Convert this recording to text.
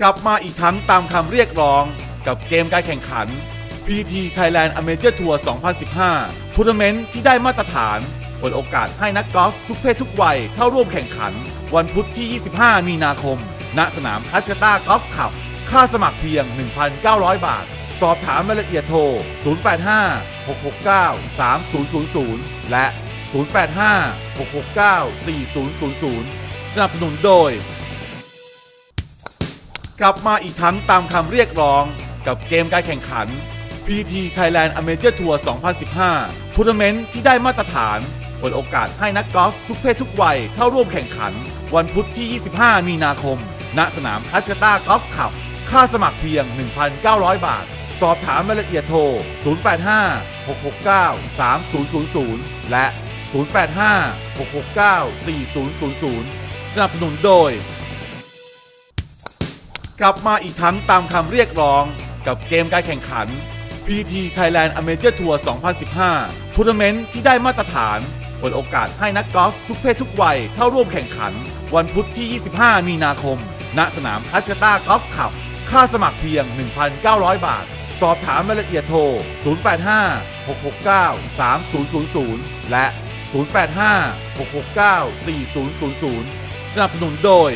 กลับมาอีกครั้งตามคำเรียกร้อง กับเกมการแข่งขัน PT Thailand Amateur Tour 2015 ทัวร์นาเมนต์ที่ได้มาตรฐานเปิดโอกาสให้นักกอล์ฟทุกเพศทุกวัยเข้าร่วมแข่งขัน วันพุธที่ 25 มีนาคม ณ สนามคัสเกต้ากอล์ฟคลับ ค่าสมัครเพียง 1,900 บาท สอบถามรายละเอียดโทร 085 669 3000 และ 085 669 4000 สนับสนุนโดย กลับมาอีกครั้งตามคำเรียกร้องกับเกมการแข่งขัน PT Thailand Amateur Tour 2015 ทัวร์นาเมนต์ที่ได้มาตรฐานเปิดโอกาสให้นักกอล์ฟทุกเพศทุกวัยเข้าร่วมแข่งขัน วันพุธที่ 25 มีนาคม ณ สนามคัสเกต้ากอล์ฟคลับ ค่าสมัครเพียง 1,900 บาท สอบถามรายละเอียดโทร 085 669 3000 และ 085 669 4000 สนับสนุนโดย กลับมาอีกครั้งตามคำเรียกร้องกับเกมการแข่งขัน PT Thailand Amateur Tour 2015 ทัวร์นาเมนต์ที่ได้มาตรฐานเปิดโอกาสให้นักกอล์ฟทุกเพศทุกวัยเข้าร่วมแข่งขัน วันพุธที่ 25 มีนาคม ณ สนามคัสเกต้ากอล์ฟคลับ ค่าสมัครเพียง 1,900 บาท สอบถามรายละเอียดโทร 085 669 3000 และ 085 669 4000 สนับสนุนโดย